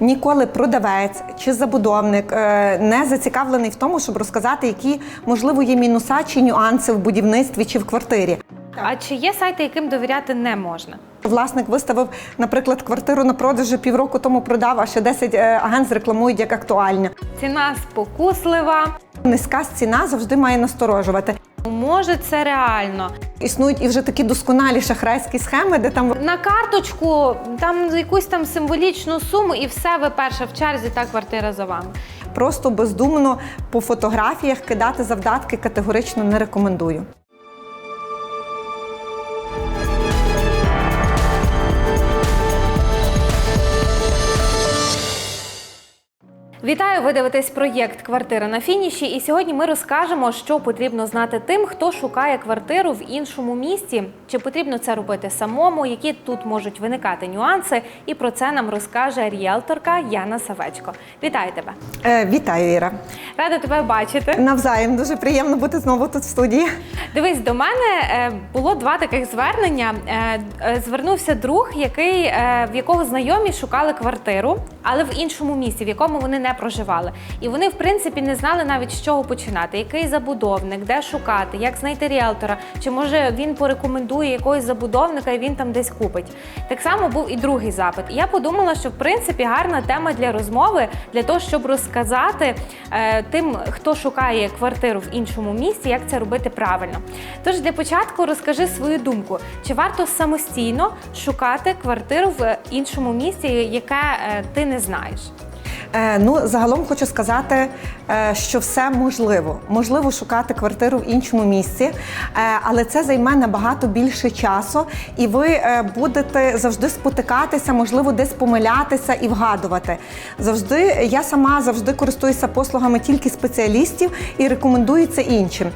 Ніколи продавець чи забудовник е, не зацікавлений в тому, щоб розказати, які можливо є мінуса чи нюанси в будівництві чи в квартирі. А чи є сайти, яким довіряти не можна? Власник виставив, наприклад, квартиру на продажу півроку тому продав, а ще 10 е, агент рекламують як актуальна. Ціна спокуслива. Низька ціна завжди має насторожувати. Може, це реально. Існують і вже такі досконалі шахрайські схеми, де там На карточку там якусь там символічну суму, і все, ви перша в черзі, та квартира за вами. просто бездумно по фотографіях кидати завдатки категорично не рекомендую. Вітаю! Ви дивитесь проєкт Квартира на фініші. І сьогодні ми розкажемо, що потрібно знати тим, хто шукає квартиру в іншому місті. Чи потрібно це робити самому, які тут можуть виникати нюанси. І про це нам розкаже ріелторка Яна Савечко. Вітаю тебе! Е, вітаю, Іра. Рада тебе бачити. Навзаєм дуже приємно бути знову тут в студії. Дивись, до мене е, було два таких звернення. Е, е, Звернувся друг, який, в якого знайомі шукали квартиру, але в іншому місті, в якому вони не проживали. І вони, в принципі, не знали навіть з чого починати, який забудовник, де шукати, як знайти ріелтора, чи може він порекомендує якогось забудовника і він там десь купить. Так само був і другий запит. І я подумала, що в принципі гарна тема для розмови, для того, щоб розказати е, тим, хто шукає квартиру в іншому місті, як це робити правильно. Тож для початку розкажи свою думку, чи варто самостійно шукати квартиру в іншому місті, яке е, ти не знаєш? Е, ну, загалом хочу сказати, е, що все можливо. Можливо шукати квартиру в іншому місці, е, але це займе набагато більше часу, і ви будете завжди спотикатися, можливо, десь помилятися і вгадувати. Завжди я сама завжди користуюся послугами тільки спеціалістів і рекомендую це іншим.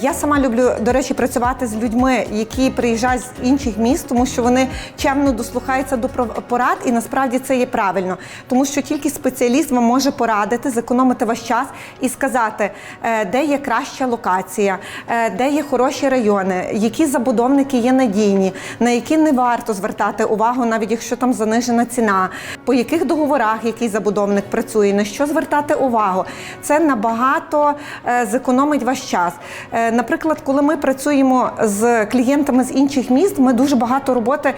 Я сама люблю, до речі, працювати з людьми, які приїжджають з інших міст, тому що вони чемно дослухаються до порад, і насправді це є правильно, тому що тільки спеціаліст вам може порадити, зекономити ваш час і сказати, е, де є краща локація, е, де є хороші райони, які забудовники є надійні, на які не варто звертати увагу, навіть якщо там занижена ціна, по яких договорах який забудовник працює, на що звертати увагу. Це набагато е, зекономить ваш час. Наприклад, коли ми працюємо з клієнтами з інших міст, ми дуже багато роботи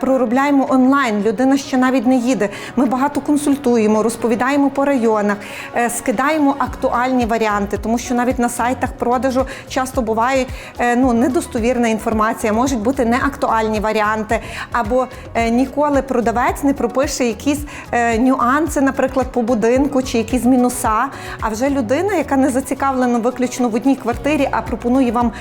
проробляємо онлайн. Людина ще навіть не їде. Ми багато консультуємо, розповідаємо по районах, е, скидаємо актуальні варіанти, тому що навіть на сайтах продажу часто бувають е, ну, недостовірна інформація, можуть бути неактуальні варіанти, або е, ніколи продавець не пропише якісь нюанси, наприклад, по будинку чи якісь мінуса. А вже людина, яка не зацікавлена виключно в одній квартирі, а пропонує вам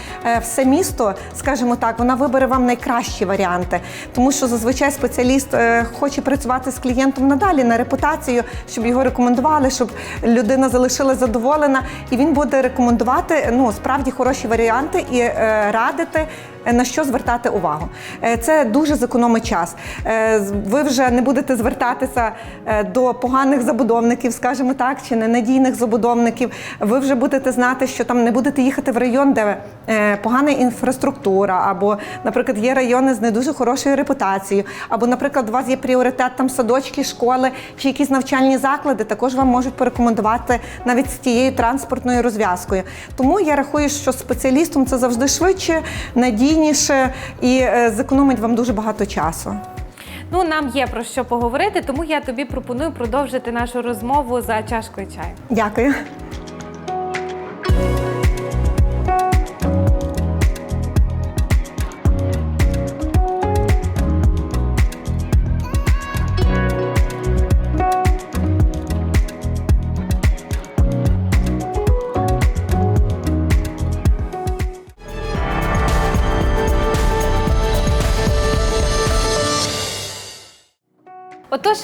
все місто, скажімо так, вона вибере вам найкращі варіанти. Тому що зазвичай спеціаліст хоче працювати з клієнтом надалі на репутацію, щоб його рекомендували, щоб людина залишилась задоволена, і він буде рекомендувати ну справді хороші варіанти і е, радити. Е, На що звертати увагу? Е, Це дуже зекономить час. Е, Ви вже не будете звертатися до поганих забудовників, скажімо так, чи ненадійних забудовників. Ви вже будете знати, що там не будете їхати в район, де погана інфраструктура, або, наприклад, є райони з не дуже хорошою репутацією, або, наприклад, у вас є пріоритет там садочки, школи чи якісь навчальні заклади, також вам можуть порекомендувати навіть з тією транспортною розв'язкою. Тому я рахую, що спеціалістом це завжди швидше, надійніше і е, зекономить вам дуже багато часу. Ну, нам є про що поговорити, тому я тобі пропоную продовжити нашу розмову за чашкою чаю. Дякую.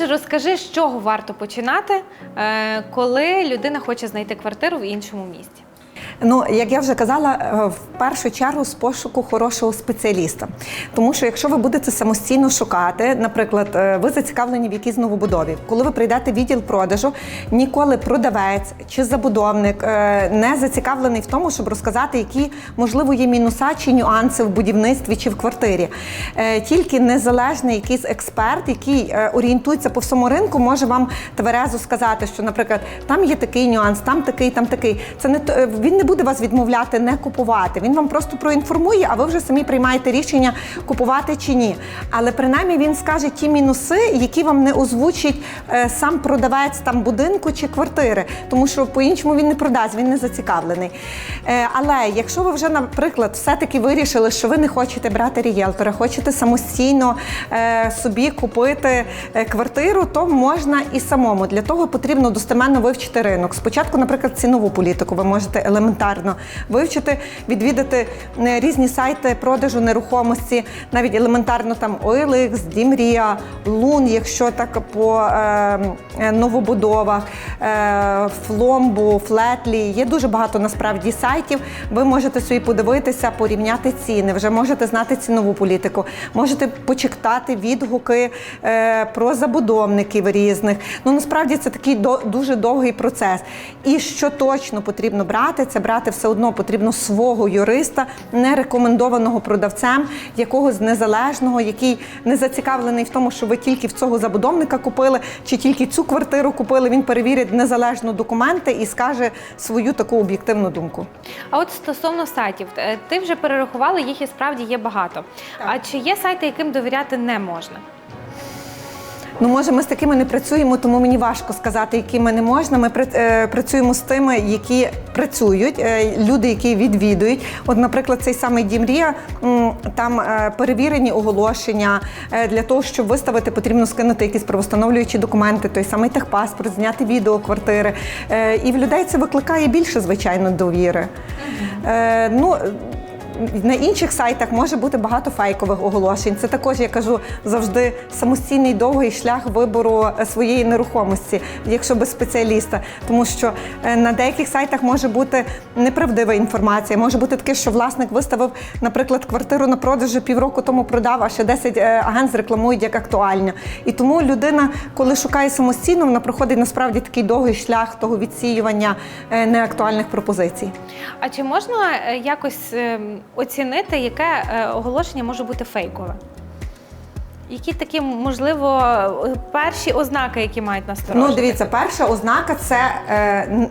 Розкажи, з чого варто починати, е, коли людина хоче знайти квартиру в іншому місті. Ну, як я вже казала, е, в першу чергу з пошуку хорошого спеціаліста. Тому що якщо ви будете самостійно шукати, наприклад, е, ви зацікавлені в якійсь новобудові, коли ви прийдете в відділ продажу, ніколи продавець чи забудовник е, не зацікавлений в тому, щоб розказати, які можливо є мінуса чи нюанси в будівництві чи в квартирі. Тільки незалежний якийсь експерт, який орієнтується по всьому ринку, може вам тверезо сказати, що, наприклад, там є такий нюанс, там такий, там такий. Це не то- він не буде вас відмовляти, не купувати. Він вам просто проінформує, а ви вже самі приймаєте рішення купувати чи ні. Але принаймні він скаже ті мінуси, які вам не озвучить е, сам продавець там будинку чи квартири, тому що по-іншому він не продасть, він не зацікавлений. Е, але якщо ви вже, наприклад, все-таки вирішили, що ви не хочете брати рієлтора, хочете самостійно е, собі купити квартиру, то можна і самому. Для того потрібно достеменно вивчити ринок. Спочатку, наприклад, цінову політику ви можете елементарно вивчити, відвідати е, різні сайти продажу нерухомості, навіть елементарно там OLX, Дімрія, Лун, якщо так по е, е, новобудовах, е, Фломбу, Флетлі. Є дуже багато насправді сайтів. Ви можете собі подивитися, порівняти ціни, вже можете знати цінову політику, можете почитати відгуки е, про забудовників різних. Ну насправді це такий дуже довгий процес. І що точно потрібно брати, це брати все одно потрібно свого юриста, не рекомендованого продавцем, якогось незалежного, який не зацікавлений в тому, що ви тільки в цього забудовника купили, чи тільки цю квартиру купили. Він перевірить незалежно документи і скаже свою таку об'єктивну думку. А от стосовно сайтів, е, ти вже перерахувала, їх і справді є багато. А чи є сайти, яким довіряти не можна? Ну, може, ми з такими не працюємо, тому мені важко сказати, якими не можна. Ми е, працюємо з тими, які працюють, е, люди, які відвідують. От, наприклад, цей самий Дімрія, там е, перевірені оголошення. Для того, щоб виставити, потрібно скинути якісь правостановлюючі документи, той самий техпаспорт, зняти відео квартири. І в людей це викликає більше, звичайно, довіри. Ну, на інших сайтах може бути багато фейкових оголошень. Це також, я кажу, завжди самостійний довгий шлях вибору е, своєї нерухомості, якщо без спеціаліста. Тому що е, на деяких сайтах може бути неправдива інформація. Може бути таке, що власник виставив, наприклад, квартиру на продажу півроку тому продав, а ще 10 е, агент зрекламують як актуальну. І тому людина, коли шукає самостійно, вона проходить насправді такий довгий шлях того відсіювання неактуальних пропозицій. А чи можна якось ем, оцінити, яке е, оголошення може бути фейкове? Які такі, можливо, перші ознаки, які мають насторожити? Ну, дивіться, перша ознака це е,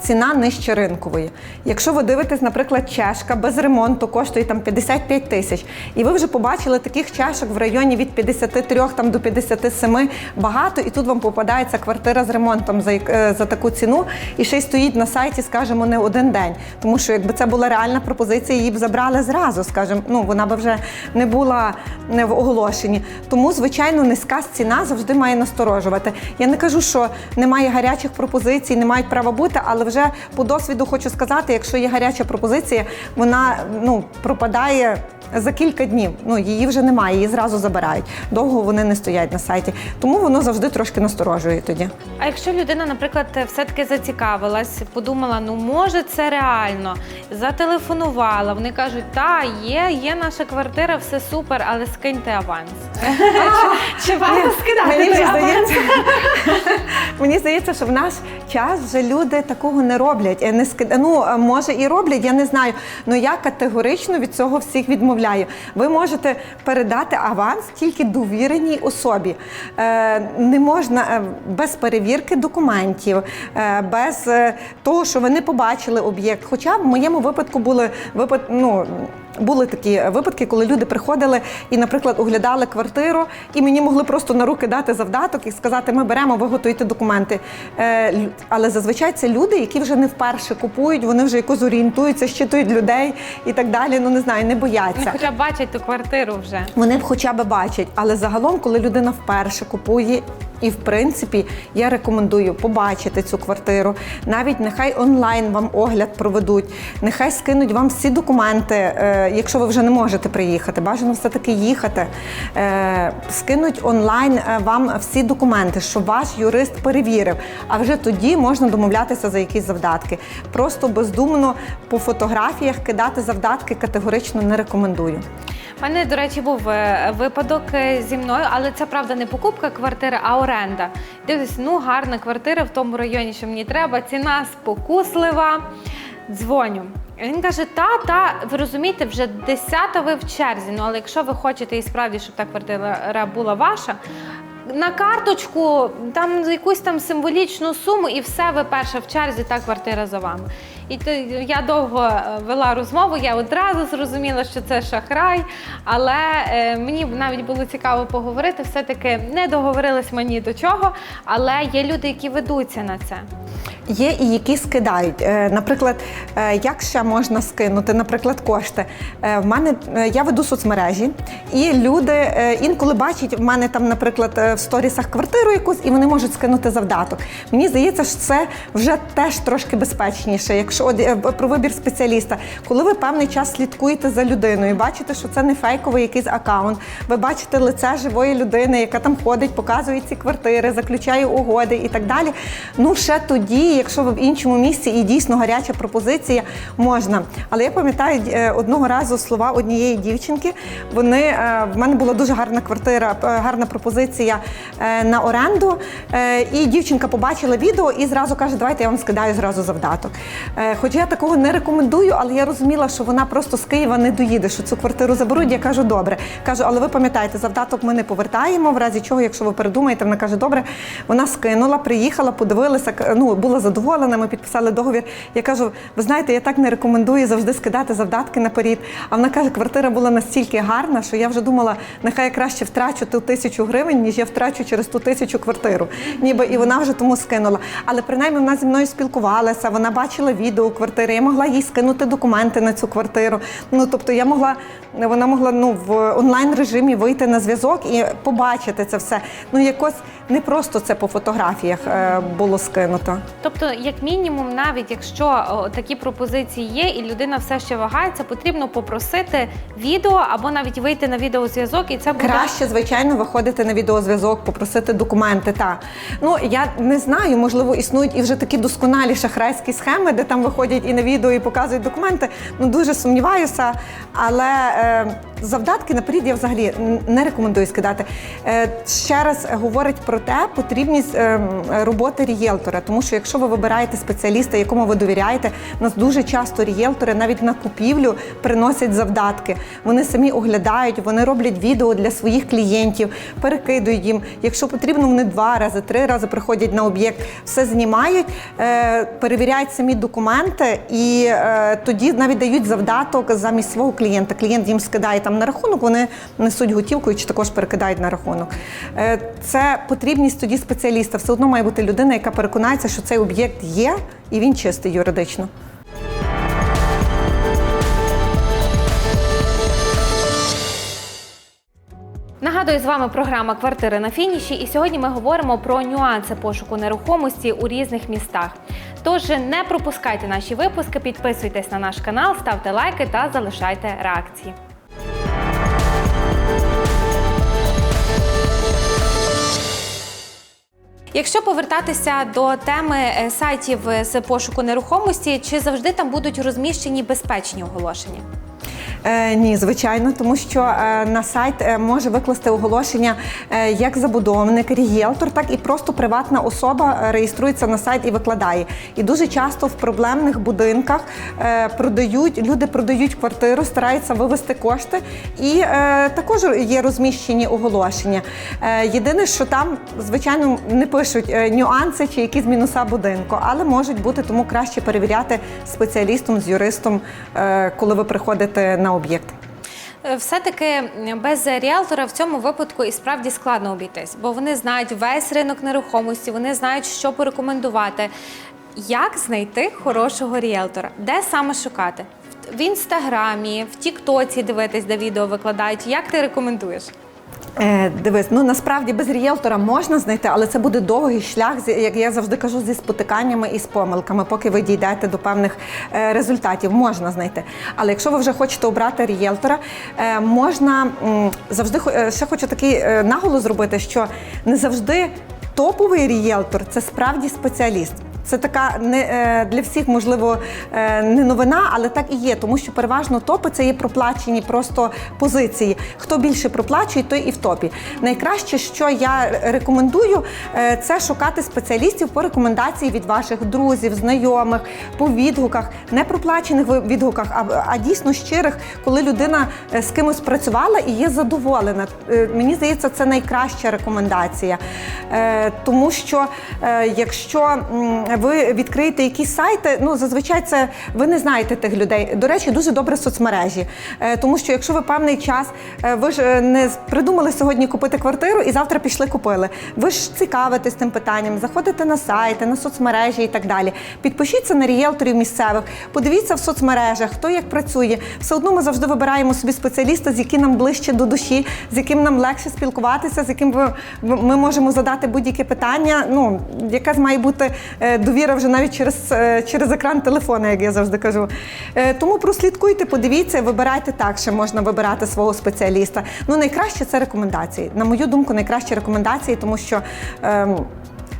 ціна нижче ринкової. Якщо ви дивитесь, наприклад, чашка без ремонту коштує там 55 тисяч, і ви вже побачили таких чашок в районі від 53 там, до 57 багато, і тут вам попадається квартира з ремонтом за, е, за таку ціну, і ще й стоїть на сайті, скажімо, не один день. Тому що якби це була реальна пропозиція, її б забрали зразу, скажімо, ну вона би вже не була не в оголошенні. Тому, звичайно, низька ціна завжди має насторожувати. Я не кажу, що немає гарячих пропозицій, не мають права бути, але вже по досвіду хочу сказати, якщо є гаряча пропозиція, вона ну пропадає. За кілька днів ну її вже немає, її зразу забирають. Довго вони не стоять на сайті, тому воно завжди трошки насторожує тоді. А якщо людина, наприклад, все-таки зацікавилась, подумала, ну може це реально, зателефонувала, вони кажуть, та є, є наша квартира, все супер, але скиньте аванс. Чи- варто скидати Мені вже здається, мені здається, що в наш час вже люди такого не роблять. Е, Не ски- ну, е, може і роблять, я не знаю. але я категорично від цього всіх відмовляю. Ви можете передати аванс тільки довіреній особі. Е, не можна е, без перевірки документів, е, без того, що ви не побачили об'єкт. Хоча в моєму випадку були випад, ну, були такі випадки, коли люди приходили і, наприклад, оглядали квартиру, і мені могли просто на руки дати завдаток і сказати, ми беремо, ви готуєте документи. Е, але зазвичай це люди, які вже не вперше купують, вони вже якось орієнтуються, щитують людей і так далі. Ну не знаю, не Вони бояться. хоча б бачать ту квартиру вже. Вони б хоча б бачать, але загалом, коли людина вперше купує, І в принципі я рекомендую побачити цю квартиру. Навіть нехай онлайн вам огляд проведуть, нехай скинуть вам всі документи, е, якщо ви вже не можете приїхати. Бажано все-таки їхати. Е, Скинуть онлайн е, вам всі документи, щоб ваш юрист перевірив. А вже тоді можна домовлятися за якісь завдатки. Просто бездумно по фотографіях кидати завдатки категорично не рекомендую. У мене, до речі, був е, випадок зі мною, але це правда не покупка квартири, а оренда. Дивлюсь, ну гарна квартира в тому районі, що мені треба, ціна спокуслива. Дзвоню. Він каже: та, та, ви розумієте, вже десята ви в черзі. Ну але якщо ви хочете і справді, щоб та квартира була ваша. На карточку там якусь там символічну суму, і все, ви перша в черзі, та квартира за вами. І то я довго е, вела розмову, я одразу зрозуміла, що це шахрай, але е, мені навіть було цікаво поговорити. Все-таки не договорились мені до чого, але є люди, які ведуться на це. Є і які скидають. Е, Наприклад, як ще можна скинути, наприклад, кошти. В мене я веду соцмережі, і люди інколи бачать в мене там, наприклад, в сторісах квартиру якусь, і вони можуть скинути завдаток. Мені здається, що це вже теж трошки безпечніше. Якщо от, е, про вибір спеціаліста, коли ви певний час слідкуєте за людиною, бачите, що це не фейковий якийсь аккаунт, ви бачите лице живої людини, яка там ходить, показує ці квартири, заключає угоди і так далі. Ну ще тоді, якщо ви в іншому місці і дійсно гаряча пропозиція, можна. Але я пам'ятаю е, одного разу слова однієї дівчинки. Вони е, в мене була дуже гарна квартира, гарна пропозиція на оренду. І дівчинка побачила відео і зразу каже: Давайте я вам скидаю зразу завдаток. Е, Хоча я такого не рекомендую, але я розуміла, що вона просто з Києва не доїде, що цю квартиру заберуть. Я кажу, добре. Кажу, але ви пам'ятаєте, завдаток ми не повертаємо. В разі чого, якщо ви передумаєте, вона каже, добре. Вона скинула, приїхала, подивилася, ну була задоволена. Ми підписали договір. Я кажу, ви знаєте, я так не рекомендую завжди скидати завдатки наперед. А вона каже, квартира була настільки гарна, що я вже думала, нехай я краще втрачу ту тисячу гривень, ніж я втрачу через ту тисячу квартиру. Ніби і вона вже тому скинула. Але принаймні вона зі мною спілкувалася, вона бачила відео квартири. Я могла їй скинути документи на цю квартиру. Ну тобто я могла, вона могла ну в онлайн режимі вийти на зв'язок і побачити це все. Ну якось не просто це по фотографіях е, було скинуто. Тобто, як мінімум, навіть якщо такі пропозиції є, і людина все ще вагається, потрібно попросити відео або навіть вийти на відеозв'язок, і це буде Краще, звичайно, виходити на відеозв'язок, попросити документи. Та ну я не знаю, можливо, існують і вже такі досконалі шахрайські схеми, де там виходять і на відео, і показують документи. Ну дуже сумніваюся, але е, завдатки наперед я взагалі не рекомендую скидати. Е, ще раз говорить про те, потрібність е, роботи рієлтора, тому що якщо ви вибираєте спеціаліста, якому ви довіряєте, у нас дуже часто рієлтори навіть на купівлю приносять завдатки. Вони самі оглядають, вони роблять відео для своїх клієнтів, перекидують їм. Якщо потрібно, вони два рази, три рази приходять на об'єкт, все знімають, е, перевіряють самі документи і е, тоді навіть дають завдаток замість свого клієнта. Клієнт їм скидає там на рахунок, вони несуть готівкою чи також перекидають на рахунок. Е, це потрібність тоді спеціаліста. Все одно має бути людина, яка переконається, що цей об'єкт є і він чистий юридично. Нагадую, з вами програма Квартири на фініші, і сьогодні ми говоримо про нюанси пошуку нерухомості у різних містах. Тож не пропускайте наші випуски, підписуйтесь на наш канал, ставте лайки та залишайте реакції. Якщо повертатися до теми е, сайтів з пошуку нерухомості, чи завжди там будуть розміщені безпечні оголошення? Е, ні, звичайно, тому що е, на сайт е, може викласти оголошення як забудовник, рієлтор, так і просто приватна особа реєструється на сайт і викладає. І дуже часто в проблемних будинках продають люди продають квартиру, стараються вивести кошти, і також є розміщені оголошення. Єдине, що там, звичайно, не пишуть нюанси чи якісь мінуса будинку, але можуть бути тому краще перевіряти спеціалістом з юристом, коли ви приходите на об'єкт. Е, Все-таки без ріелтора в цьому випадку і справді складно обійтись, бо вони знають весь ринок нерухомості, вони знають, що порекомендувати. Як знайти хорошого ріелтора? Де саме шукати? В інстаграмі, в Тіктоці дивитись, де відео викладають. Як ти рекомендуєш? Е, дивись, ну насправді без рієлтора можна знайти, але це буде довгий шлях, як я завжди кажу, зі спотиканнями і з помилками, поки ви дійдете до певних е, результатів. Можна знайти. Але якщо ви вже хочете обрати рієлтора, е, можна завжди ще хочу такий наголос зробити, що не завжди топовий рієлтор це справді спеціаліст. Це така не е, для всіх, можливо, е, не новина, але так і є, тому що переважно топи це є проплачені просто позиції. Хто більше проплачує, той і в топі. Найкраще, що я рекомендую, е, це шукати спеціалістів по рекомендації від ваших друзів, знайомих, по відгуках, не проплачених відгуках, а, дійсно щирих, коли людина з кимось працювала і є задоволена. Мені здається, це найкраща рекомендація. Тому що якщо ви відкриєте якісь сайти, ну зазвичай це ви не знаєте тих людей. До речі, дуже добре соцмережі. Е, Тому що якщо ви певний час, е, ви ж е, не придумали сьогодні купити квартиру і завтра пішли купили. Ви ж цікавитесь тим питанням, заходите на сайти, на соцмережі і так далі. Підпишіться на рієлторів місцевих, подивіться в соцмережах, хто як працює. Все одно ми завжди вибираємо собі спеціаліста, з яким нам ближче до душі, з яким нам легше спілкуватися, з яким ми можемо задати будь-яке питання. Ну, якась має бути е, довіра вже навіть через, е, через екран телефона, як я завжди кажу. Е, Тому прослідкуйте, подивіться, вибирайте так, що можна вибирати свого спеціаліста. Ну, найкраще це рекомендації. На мою думку, найкращі рекомендації, тому що. ем,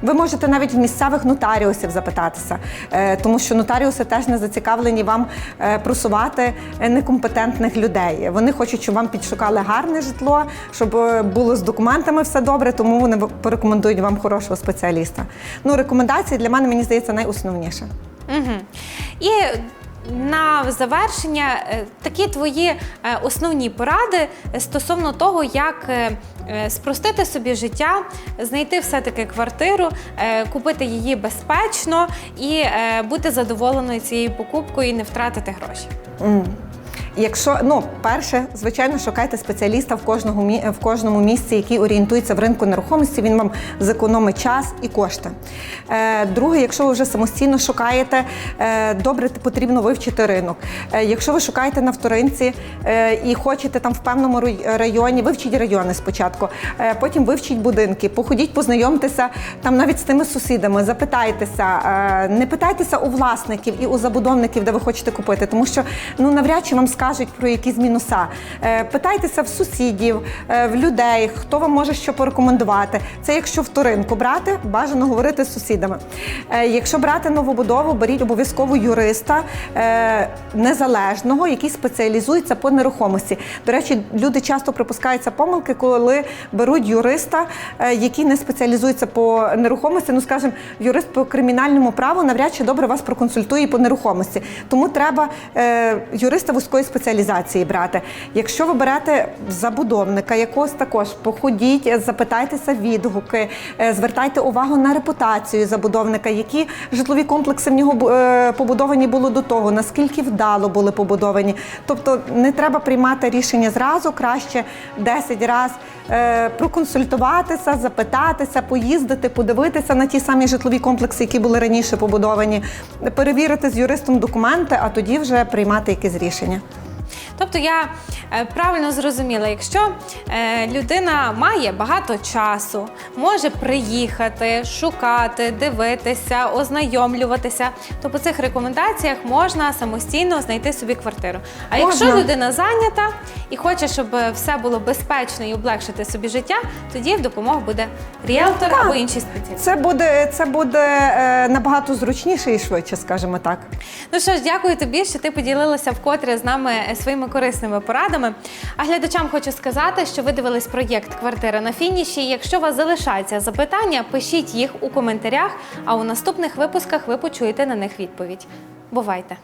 ви можете навіть в місцевих нотаріусів запитатися, е, тому що нотаріуси теж не зацікавлені вам е, просувати некомпетентних людей. Вони хочуть, щоб вам підшукали гарне житло, щоб е, було з документами все добре, тому вони порекомендують вам хорошого спеціаліста. Ну, рекомендації для мене мені здається найосновніше. Угу. І на завершення е, такі твої е, основні поради стосовно того, як е, спростити собі життя, знайти все-таки квартиру, купити її безпечно і бути задоволеною цією покупкою і не втратити гроші. Якщо ну перше, звичайно, шукайте спеціаліста в кожному мі- в кожному місці, який орієнтується в ринку нерухомості. Він вам зекономить час і кошти. Е, друге, якщо ви вже самостійно шукаєте, е, добре потрібно вивчити ринок. Е, якщо ви шукаєте на вторинці е, і хочете там в певному районі, вивчіть райони спочатку, е, потім вивчіть будинки, походіть, познайомтеся там навіть з тими сусідами, запитайтеся, е, не питайтеся у власників і у забудовників, де ви хочете купити, тому що ну навряд чи вам скажуть про якісь мінуса. Е, Питайтеся в сусідів, е, в людей, хто вам може що порекомендувати. Це якщо вторинку брати, бажано говорити з сусідами. Е, Якщо брати новобудову, беріть обов'язково юриста незалежного, який спеціалізується по нерухомості. До речі, люди часто припускаються помилки, коли беруть юриста, який не спеціалізується по нерухомості. Ну, скажімо, юрист по кримінальному праву навряд чи добре вас проконсультує по нерухомості. Тому треба юриста вузької спеціалізації брати. Якщо ви берете забудовника якогось також, походіть, запитайтеся відгуки, е, звертайте увагу на репутацію забудовника, які житлові комплекси в нього е, побудовані були до того, наскільки вдало були побудовані. Тобто не треба приймати рішення зразу, краще 10 разів е, проконсультуватися, запитатися, поїздити, подивитися на ті самі житлові комплекси, які були раніше побудовані, перевірити з юристом документи, а тоді вже приймати якесь рішення. Тобто я е, правильно зрозуміла, якщо е, людина має багато часу, може приїхати, шукати, дивитися, ознайомлюватися, то по цих рекомендаціях можна самостійно знайти собі квартиру. А якщо людина зайнята і хоче, щоб все було безпечно і облегшити собі життя, тоді в допомогу буде ріелтор або інші спеціалісти. Це буде, це буде е, набагато зручніше і швидше, скажімо так. Ну що ж, дякую тобі, що ти поділилася вкотре з нами своїми корисними порадами. А глядачам хочу сказати, що ви дивились проєкт Квартира на фініші. Якщо у вас залишаються запитання, пишіть їх у коментарях, а у наступних випусках ви почуєте на них відповідь. Бувайте!